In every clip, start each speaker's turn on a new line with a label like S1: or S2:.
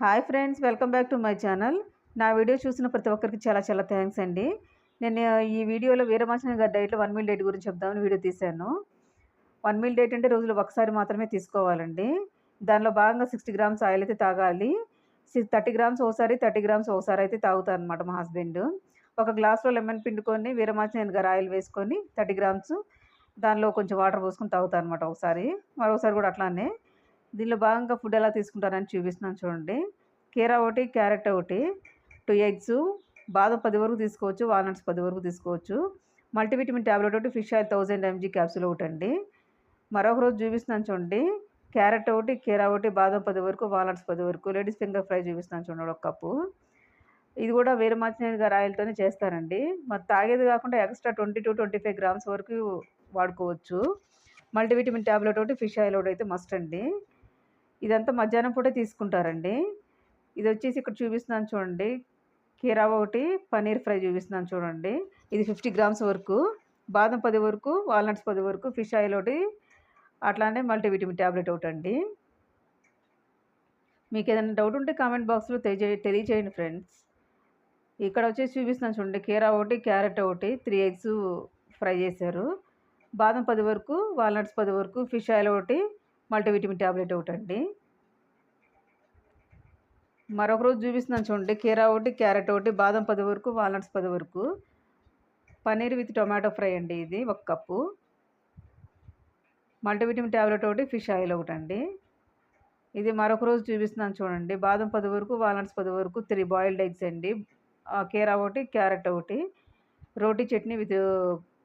S1: Hi friends welcome back to my channel. నా video చూసిన ప్రతి ఒక్కరికి చాలా చాలా థ్యాంక్స్ అండి. నేను ఈ వీడియోలో వీరమాచిన గారి డైట్లో వన్ మీల్ డేట్ గురించి చెప్దామని వీడియో తీశాను. వన్ మీల్ డేట్ అంటే రోజులో ఒకసారి మాత్రమే తీసుకోవాలండి. దానిలో భాగంగా సిక్స్టీ గ్రామ్స్ ఆయిల్ అయితే తాగాలి. థర్టీ గ్రామ్స్ ఒకసారి థర్టీ గ్రామ్స్ ఒకసారి అయితే తాగుతారు అనమాట మా హస్బెండ్. ఒక గ్లాస్లో లెమన్ పిండుకొని వీరమాచిన గారు ఆయిల్ వేసుకొని థర్టీ గ్రామ్స్ దానిలో కొంచెం వాటర్ పోసుకొని తాగుతారు అనమాట ఒకసారి. మరొకసారి కూడా అట్లానే. దీనిలో భాగంగా ఫుడ్ ఎలా తీసుకుంటారని చూపిస్తున్నాను చూడండి. కీరా ఒకటి క్యారెట్ ఒకటి టూ ఎగ్స్ బాదం పది వరకు తీసుకోవచ్చు వాల్నట్స్ పది వరకు తీసుకోవచ్చు. మల్టీవిటమిన్ ట్యాబ్లెట్ ఒకటి fish oil thousand MG capsule ఒకటి అండి. మరొక రోజు చూపిస్తున్నాను చూడండి. క్యారెట్ ఒకటి కీరా ఒకటి బాదం పది వరకు వాల్నట్స్ పది వరకు లేడీస్ ఫింగర్ ఫ్రై చూపిస్తున్నాను చూడండి ఒక కప్పు. ఇది కూడా వేరే మార్చినేని గారు ఆయిల్తోనే చేస్తారండి. మరి తాగేది కాకుండా extra twenty two twenty five grams వరకు వాడుకోవచ్చు. మల్టీవిటమిన్ ట్యాబ్లెట్ ఒకటి ఫిష్ ఆయిల్ ఒకటి అయితే మస్ట్ అండి. ఇదంతా మధ్యాహ్నం పూట తీసుకుంటారండి. ఇది వచ్చేసి ఇక్కడ చూపిస్తున్నాను చూడండి. కీరా ఒకటి పన్నీర్ ఫ్రై చూపిస్తున్నాను చూడండి. ఇది ఫిఫ్టీ గ్రామ్స్ వరకు. బాదం పది వరకు వాల్నట్స్ పది వరకు ఫిష్ ఆయిల్ ఒకటి అట్లానే మల్టీవిటమిన్ ట్యాబ్లెట్ ఒకటి అండి. మీకు ఏదైనా డౌట్ ఉంటే కామెంట్ బాక్స్లో తెలియజే తెలియచేయండి ఫ్రెండ్స్. ఇక్కడ వచ్చేసి చూపిస్తున్నాను చూడండి. కీరా ఒకటి క్యారెట్ ఒకటి త్రీ ఎగ్స్ ఫ్రై చేశారు. బాదం పది వరకు వాల్నట్స్ పది వరకు ఫిష్ ఆయిల్ ఒకటి మల్టీవిటమిన్ ట్యాబ్లెట్ ఒకటి అండి మరొక రోజు చూపిస్తున్నాను చూడండి. కీరా ఒకటి క్యారెట్ ఒకటి బాదం పది వరకు వాల్నట్స్ పది వరకు. పన్నీర్ విత్ టొమాటో ఫ్రై అండి ఇది ఒక కప్పు. మల్టీవిటమిన్ ట్యాబ్లెట్ ఒకటి ఫిష్ ఆయిల్ ఒకటి అండి ఇది మరొక రోజు చూపిస్తున్నాను చూడండి. బాదం పది వరకు వాల్నట్స్ పది వరకు త్రీ బాయిల్డ్ ఎగ్స్ అండి. కీరా ఒకటి క్యారెట్ ఒకటి. రోటీ చట్నీ విత్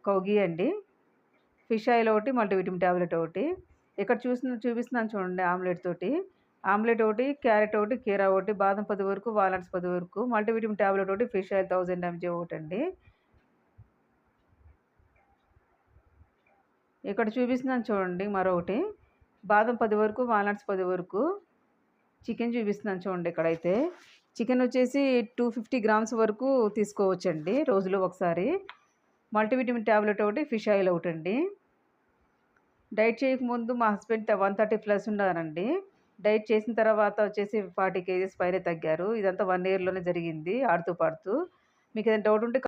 S1: కౌగి అండి. ఫిష్ ఆయిల్ ఒకటి మల్టీవిటమిన్ ట్యాబ్లెట్ ఒకటి. ఇక్కడ చూసిన చూపిస్తున్నాను చూడండి ఆమ్లెట్ తోటి. ఆమ్లెట్ ఒకటి క్యారెట్ ఒకటి కీరా ఒకటి బాదం పది వరకు వాల్నట్స్ పది వరకు మల్టీవిటమిన్ ట్యాబ్లెట్ ఒకటి ఫిష్ ఆయిల్ థౌజండ్ ఎంజీ ఒకటి అండి. ఇక్కడ చూపిస్తున్నాను చూడండి మరొకటి బాదం పది వరకు వాల్నట్స్ పది వరకు. చికెన్ చూపిస్తున్నాను చూడండి ఇక్కడైతే. చికెన్ వచ్చేసి టూ ఫిఫ్టీ గ్రామ్స్ వరకు తీసుకోవచ్చండి రోజులో ఒకసారి. మల్టీవిటమిన్ ట్యాబ్లెట్ ఒకటి ఫిష్ ఆయిల్ ఒకటి అండి డైట్ చేయకముందు మా హస్బెండ్ వన్ థర్టీ ప్లస్ ఉన్నారండి. డైట్ చేసిన తర్వాత వచ్చేసి ఫార్టీ కేజీస్ పైన తగ్గారు. ఇదంతా వన్ ఇయర్లోనే జరిగింది ఆడుతూ పాడుతూ. మీకు ఏదైనా డౌట్ ఉంటే